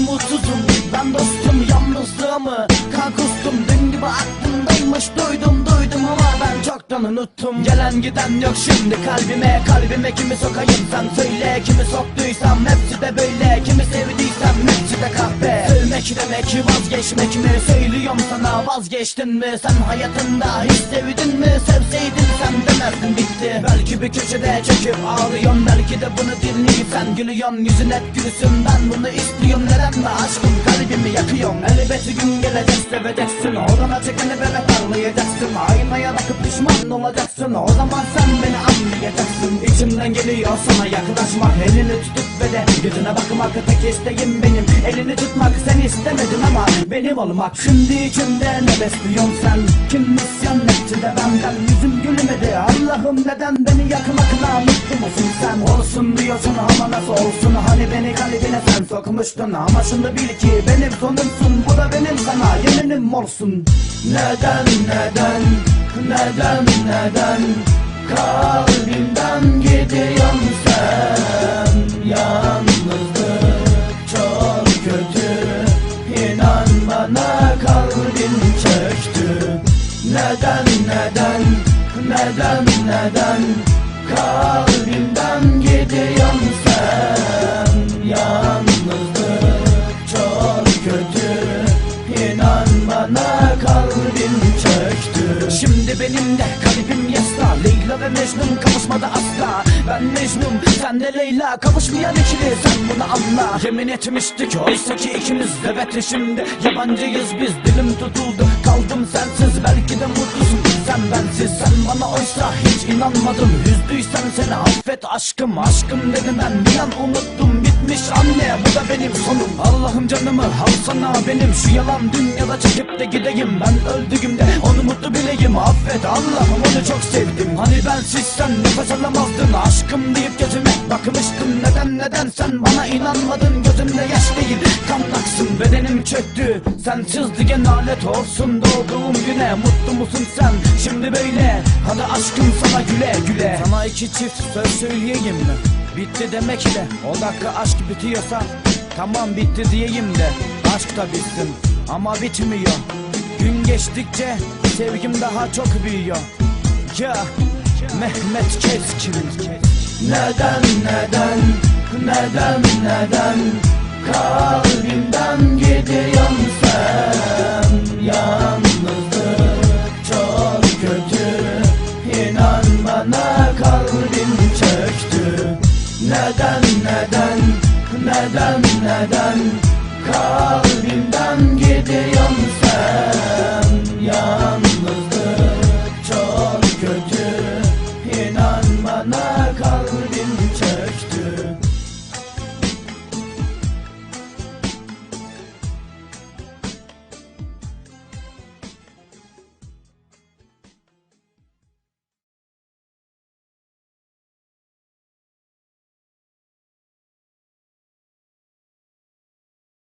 mutsuzum Ben dostum yalnızlığımı kan kustum Dün gibi aklımdaymış duydum duydum ama ben çoktan unuttum. Gelen giden yok şimdi kalbime kalbime kimi sokayım sen? Söyle Kimi soktuysam hepsi de böyle. Kimi sevdiysem hepsi de kahpe. Sevmek demek vazgeçmek mi? Söylüyorum sana vazgeçtin mi? Sen hayatında hiç sevdin mi? Sevseydin bir köşede çöküp ağlıyorum. Belki de bunu dinleyip sen gülüyorsun. Yüzün hep gülsün ben bunu istiyorum. Neden mi aşkım? Kalbimi yakıyorum. Elbet gün gelecek seveceksin Odana çekeni böyle parlayacaksın. Aynaya bakıp pişman olacaksın. O zaman sen beni anlayacaksın. İçimden geliyor sana yaklaşmak. Elini tutup ve de yüzüne bakmak. Tek isteğim benim. Elini tutmak. Sen istemedin ama benim olmak. Şimdi içimde ne besliyorsun sen? Kim misyon etti de benden sen Olsun diyorsun ama nasıl olsun? Hani beni kalbine sen sokmuştun Ama şunu bil ki benim sonumsun. Bu da benim sana yeminim olsun. Neden neden Neden neden Kalbimden gidiyorsun sen? Yalnızlık çok kötü. İnan bana kalbim çöktü. Neden neden Neden neden Kalbimden gidiyorsun sen Yalnızlık çok kötü. İnan bana çöktü. Şimdi benim de kalbim yasla Leyla ve Mecnun kavuşmadı asla. Ben Mecnun sen de Leyla. Kavuşmayan ikili sen bunu anla. Yemin etmiştik oysa ki ikimiz Evet şimdi yabancıyız biz. Dilim tutuldu kaldım sensiz de sen bana oysa hiç inanmadın Üzdüysen seni affet aşkım. Aşkım dedim ben bir an unuttum Bitmiş anne bu da benim sonum. Allah'ım canımı alsana benim. Şu yalan dünyada çekip de gideyim. Ben öldüğümde onu mutlu bileyim. Affet Allah'ım onu çok sevdim. Hani bensiz sen nefes alamazdın Aşkım deyip gözüme bakmıştın Neden neden sen bana inanmadın? Gözümde yaş değil kan aksın. Bedenim çöktü. Sensiz diye nalet olsun. Doğduğum güne mutlu musun sen? Şimdi böyle hadi aşkım sana güle güle. Sana iki çift söz söyleyeyim mi Bitti demek ile o dakika aşk bitiyorsa Tamam bitti diyeyim de aşk da bitsin ama bitmiyor. Gün geçtikçe sevgim daha çok büyüyor. Ya Mehmet Keskin. Neden neden neden neden Kalbimden gidiyorsun sen? Yalnızlık Neden neden neden neden Kalbimden gidiyorsun sen? Yalnızlık çok kötü. İnan bana kalbim çöktü.